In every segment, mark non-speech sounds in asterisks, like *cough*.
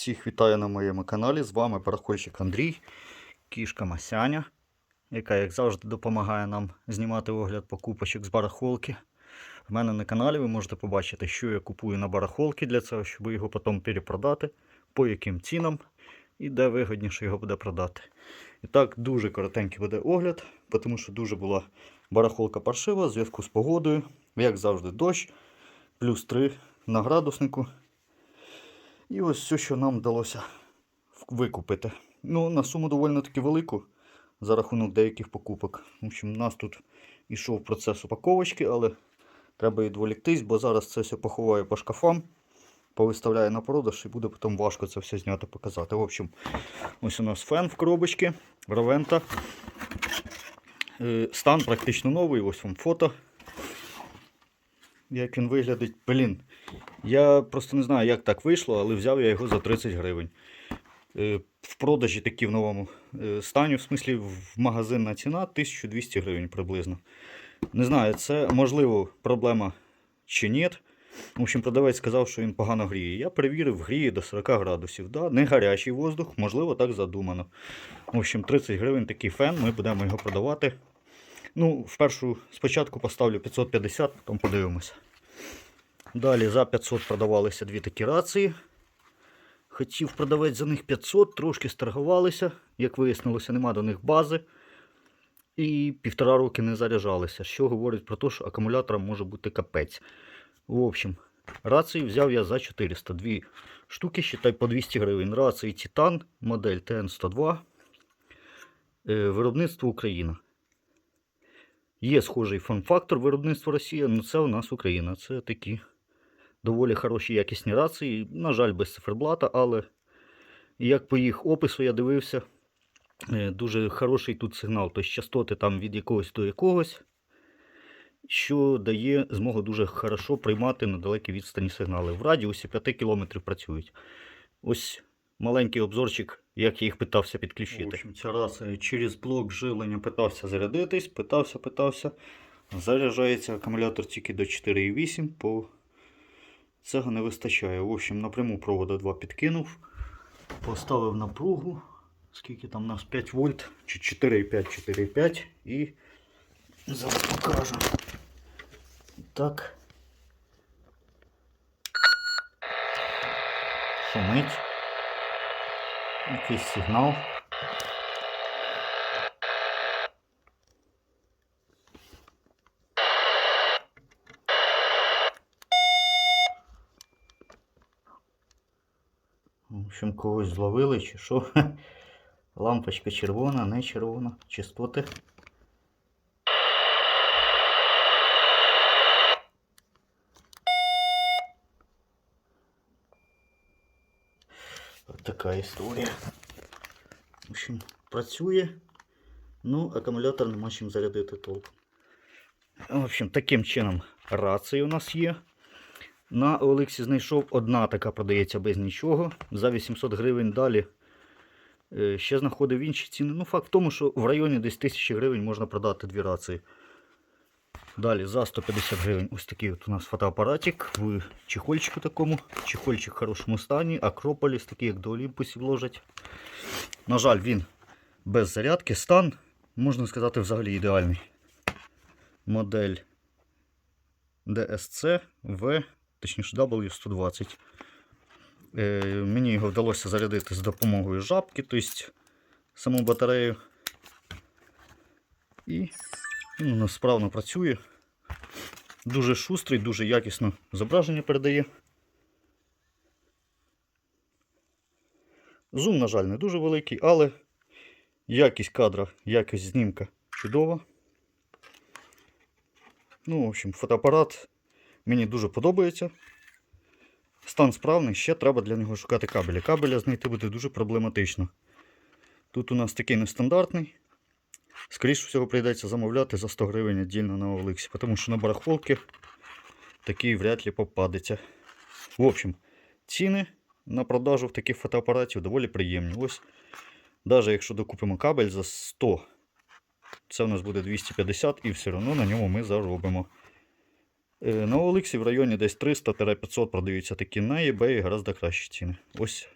Всіх вітаю на моєму каналі. З вами барахольщик Андрій, кішка Масяня, яка, як завжди, допомагає нам знімати огляд покупочок з барахолки. В мене на каналі ви можете побачити, що я купую на барахолки для цього, щоб його потім перепродати, по яким цінам і де вигідніше його буде продати. І так, дуже коротенький буде огляд, тому що дуже була барахолка паршива в зв'язку з погодою. Як завжди, дощ, плюс 3 на градуснику. І ось все, що нам вдалося викупити. Ну, на суму доволі таки велику за рахунок деяких покупок. В общем, у нас тут ішов процес упаковочки, але треба відволіктись, бо зараз це все поховаю по шкафам, повиставляю на продаж і буде потім важко це все зняти показати. В общем, ось у нас фен в коробочці, Равента. Е, Стан практично новий, ось вам фото. Як він виглядить, блін. Я просто не знаю, як так вийшло, але взяв я його за 30 гривень. Е, В продажі такі в новому е, стані, в смислі в магазинна ціна 1200 гривень приблизно. Не знаю, це можливо проблема чи ні. В общем, продавець сказав, що він погано гріє. Я перевірив, гріє до 40 градусів. Да? Не гарячий воздух, можливо, так задумано. В общем, 30 гривень такий фен, ми будемо його продавати. Ну, впершу спочатку поставлю 550, потім подивимося. Далі за 500 продавалися дві такі рації. Хотів продавець за них 500, трошки сторгувалися. Як вияснилося, нема до них бази. І півтора роки не заряджалися, що говорить про те, що акумулятором може бути капець. В общем, рації взяв я за 400. Дві штуки, считай, по 200 гривень. Рації Titan, модель TN102. Е, Виробництво Україна. Є схожий форм-фактор виробництва Росія, але це у нас Україна. Це такі доволі хороші якісні рації. На жаль, без циферблата, але як по їх опису я дивився, е, дуже хороший тут сигнал. Тобто частоти там від якогось до якогось, що дає змогу дуже хорошо приймати на далекій відстані сигнали. В радіусі 5 км працюють. Ось маленький обзорчик, як я їх питався підключити. В общем, ця рація через блок живлення питався зарядитись, питався, питався. Заряджається акумулятор тільки до 4,8, по цього не вистачає. В общем, напряму провода 2 підкинув, поставив напругу, скільки там у нас 5 вольт, чи 4,5, 4,5 і зараз покажу. Так. Шумить. Якийсь сигнал. В общем, когось зловили чи що. *laughs* Лампочка червона, не червона. Частоти. От така історія. В общем, працює. Ну, акумулятор нема чим зарядити толком. В общем, таким чином рації у нас є. На Олексі знайшов одна така продається без нічого. За 800 гривень далі. Е, Ще знаходив інші ціни. Ну, факт в тому, що в районі десь 1000 гривень можна продати дві рації. Далі за 150 гривень ось такий от у нас фотоапаратик в чехольчику такому. Чехольчик в хорошому стані. Акрополіс, такий як до Олімпусів ложать. На жаль, він без зарядки. Стан, можна сказати, взагалі ідеальний. Модель DSC V, точніше W120. Е, мені його вдалося зарядити з допомогою жабки, тобто саму батарею. І він у нас справно працює. Дуже шустрий, дуже якісно зображення передає. Зум, на жаль, не дуже великий, але якість кадра, якість знімка чудова. Ну, в общем, фотоапарат мені дуже подобається. Стан справний, ще треба для нього шукати кабелі. Кабеля знайти буде дуже проблематично. Тут у нас такий нестандартний. Скоріше всього прийдеться замовляти за 100 гривень віддільно на Олексі, тому що на барахолки такий вряд ли попадеться. В общем, ціни на продажу в таких фотоапаратів доволі приємні. Ось, навіть якщо докупимо кабель за 100, це у нас буде 250 і все одно на ньому ми заробимо. Е, На Олексі в районі десь 300-500 продаються такі на eBay гораздо кращі ціни. Ось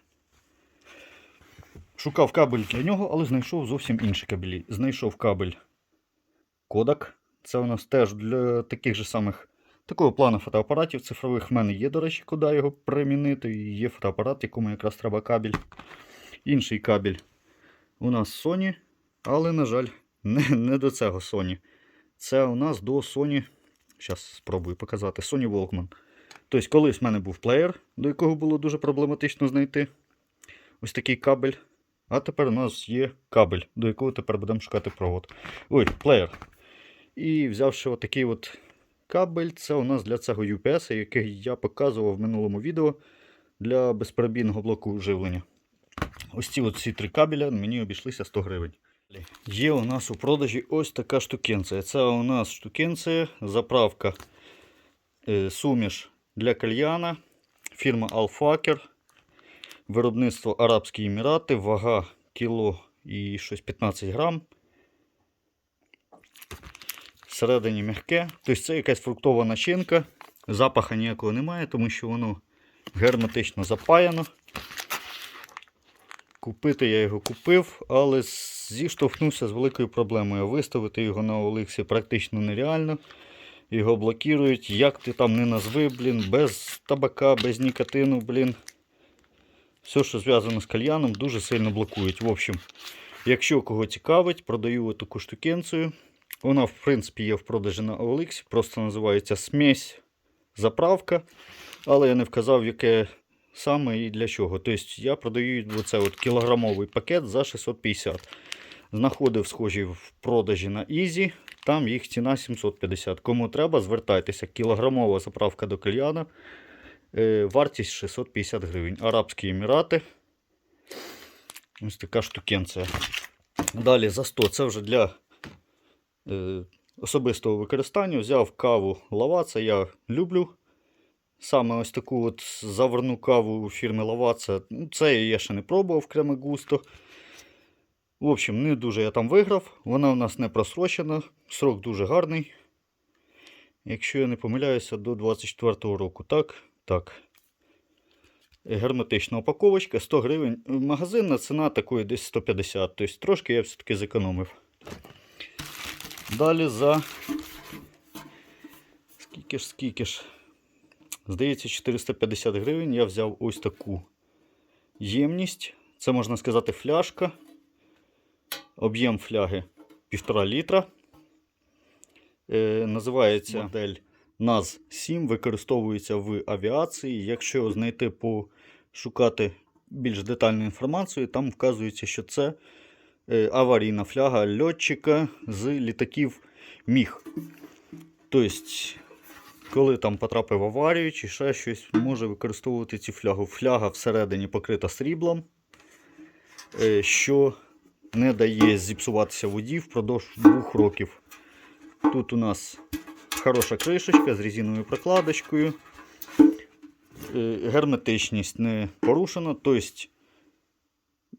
Шукав кабель для нього, але знайшов зовсім інші кабелі. Знайшов кабель Kodak. Це у нас теж для таких же самих такого плану фотоапаратів цифрових. В мене є, до речі, куди його примінити. І є фотоапарат, якому якраз треба кабель. Інший кабель у нас Sony, але, на жаль, не, не до цього Sony. Це у нас до Sony. Зараз спробую показати. Sony Walkman. Тобто, колись в мене був плеєр, до якого було дуже проблематично знайти ось такий кабель. А тепер у нас є кабель, до якого тепер будемо шукати провод. Ой, плеєр. І взявши отакий от кабель, це у нас для цього UPS, який я показував в минулому відео для безперебійного блоку живлення. Ось ці ці три кабеля мені обійшлися 100 гривень. Є у нас у продажі ось така штукенція. Це у нас штукенція, заправка е, суміш для кальяна, фірма Alfaker, виробництво Арабські Емірати, вага кіло і щось 15 грам. Всередині м'яке. Тобто це якась фруктова начинка. Запаха ніякого немає, тому що воно герметично запаяно. Купити я його купив, але зіштовхнувся з великою проблемою. Виставити його на Олексі практично нереально. Його блокують. Як ти там не назви, блін, без табака, без нікотину, блін. Все, що зв'язано з кальяном, дуже сильно блокують. В общем, якщо кого цікавить, продаю таку штукенцію. Вона, в принципі, є в продажі на OLX, просто називається смесь заправка. Але я не вказав, яке саме і для чого. Тобто я продаю оце от кілограмовий пакет за 650. Знаходив схожі в продажі на Easy, там їх ціна 750. Кому треба, звертайтеся. Кілограмова заправка до кальяна. Е, вартість 650 гривень. Арабські Емірати. Ось така штукенція. Далі за 100 це вже для е, особистого використання. Взяв каву Лаваца, я люблю. Саме ось таку от заварну каву фірми Лаваца. Ну, Це я ще не пробував креме густо. В общем, не дуже я там виграв. Вона у нас не просрочена. Срок дуже гарний. Якщо я не помиляюся, до 24 року. Так, так. Герметична упаковочка 100 гривень. Магазинна ціна такої десь 150. Тобто трошки я все-таки зекономив. Далі за. Скільки ж, скільки ж. Здається, 450 гривень я взяв ось таку ємність. Це можна сказати фляжка. Об'єм фляги 1,5 літра. Е, називається модель NAZ 7, використовується в авіації. Якщо знайти пошукати більш детальну інформацію, там вказується, що це е, аварійна фляга льотчика з літаків Міг. Тобто, коли там потрапив аварію чи ще щось, може використовувати цю флягу. Фляга всередині покрита сріблом, е, що не дає зіпсуватися воді впродовж двох років. Тут у нас хороша кришечка з резиновою прокладочкою. Е, Герметичність не порушена, тобто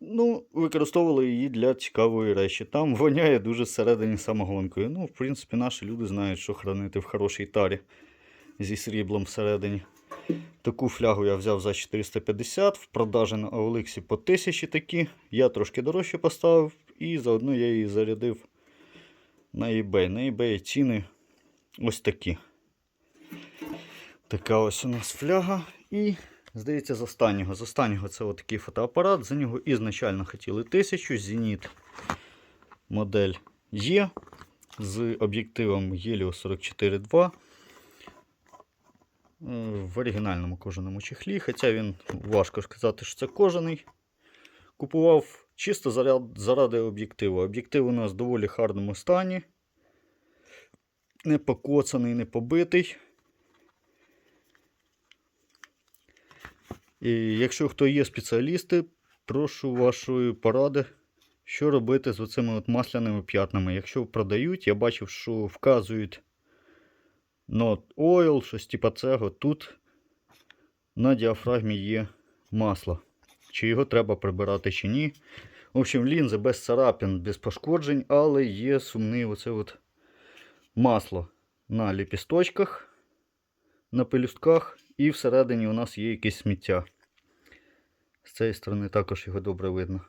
ну, використовували її для цікавої речі. Там воняє дуже всередині самогонкою. Ну, в принципі, наші люди знають, що хранити в хорошій тарі зі сріблом всередині. Таку флягу я взяв за 450, в продажі на Олексі по 1000 такі. Я трошки дорожче поставив і заодно я її зарядив на eBay. На eBay ціни ось такі. Така ось у нас фляга. І, здається, з останнього. З останнього це отакий фотоапарат. За нього ізначально хотіли 1000. Zенit модель є. З об'єктивом Helio 44.2 в оригінальному кожаному чехлі, хоча він важко сказати, що це кожаний. Купував чисто заради об'єктиву. Об'єктив у нас в доволі гарному стані. Не покоцаний, не побитий. І якщо хто є спеціалісти, прошу вашої поради, що робити з оцими от масляними п'ятнами. Якщо продають, я бачив, що вказують Not Oil, щось типа цього. Тут на діафрагмі є масло. Чи його треба прибирати, чи ні. В общем, лінзи без царапин, без пошкоджень, але є сумне оце от масло на ліпісточках, на пелюстках, і всередині у нас є якесь сміття. З цієї сторони також його добре видно.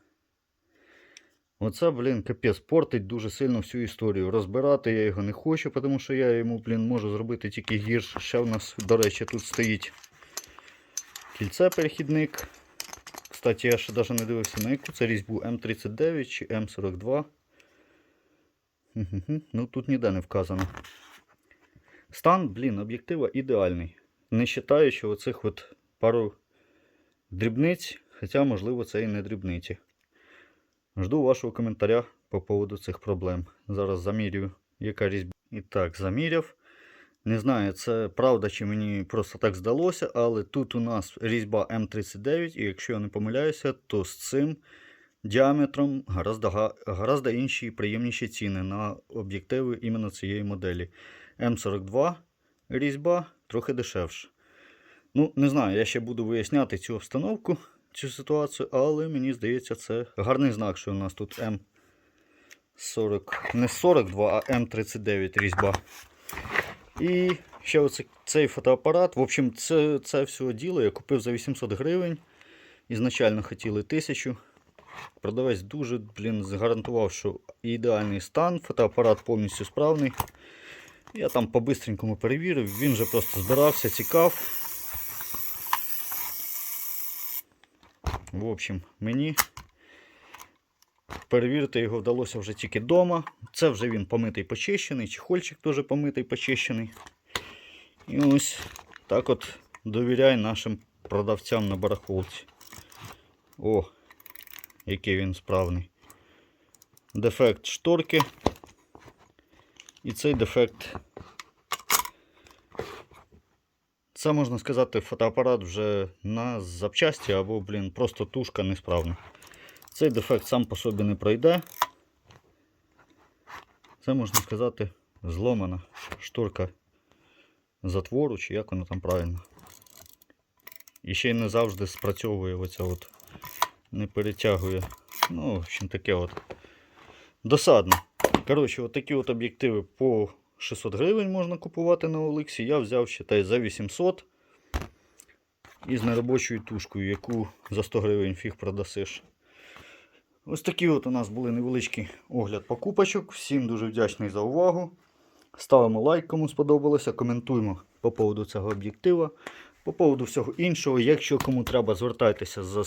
Оце, блін, капець, портить дуже сильно всю історію. Розбирати я його не хочу, тому що я йому, блін, можу зробити тільки гірше. Ще в нас, до речі, тут стоїть кільце перехідник. Кстати, я ще навіть не дивився на яку це різьбу М39 чи М42. Ну тут ніде не вказано. Стан, блін, об'єктива ідеальний. Не вважаючи оцих от пару дрібниць, хоча, можливо, це і не дрібниці. Жду вашого коментаря по поводу цих проблем. Зараз замірюю, яка різьба. І так, заміряв. Не знаю, це правда чи мені просто так здалося, але тут у нас різьба М39, і якщо я не помиляюся, то з цим діаметром гораздо, інші і приємніші ціни на об'єктиви іменно цієї моделі. М42 різьба трохи дешевше. Ну, не знаю, я ще буду виясняти цю обстановку, цю ситуацію, але мені здається, це гарний знак, що у нас тут М40, не 42, а М39 різьба. І ще оце, цей фотоапарат. В общем, це, це все діло я купив за 800 гривень. Ізначально хотіли 1000. Продавець дуже, блін, гарантував, що ідеальний стан, фотоапарат повністю справний. Я там по-бистренькому перевірив, він же просто збирався, цікав. В общем, мені перевірити його вдалося вже тільки вдома. Це вже він помитий почищений, чехольчик теж помитий почищений. І ось так от довіряй нашим продавцям на барахолці. О, який він справний. Дефект шторки. І цей дефект. Це можна сказати, фотоапарат вже на запчасті або, блін, просто тушка несправна. Цей дефект сам по собі не пройде. Це можна сказати зломана шторка затвору, чи як воно там правильно. І ще й не завжди спрацьовує оця от, не перетягує. Ну, в общем, таке от. Досадно. Коротше, от такі от об'єктиви по 600 гривень можна купувати на Олексі. Я взяв ще та за 800 із неробочою тушкою, яку за 100 гривень фіг продасиш. Ось такі от у нас були невеличкий огляд покупочок. Всім дуже вдячний за увагу. Ставимо лайк, кому сподобалося, коментуємо по поводу цього об'єктива. По поводу всього іншого, якщо кому треба, звертайтеся за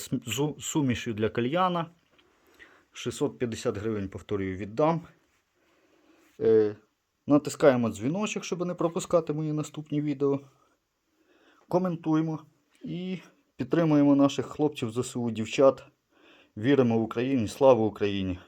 сумішю для кальяна. 650 гривень, повторюю, віддам. Е, натискаємо дзвіночок, щоб не пропускати мої наступні відео. Коментуємо і підтримуємо наших хлопців ЗСУ, дівчат. Віримо в Україні. Слава Україні!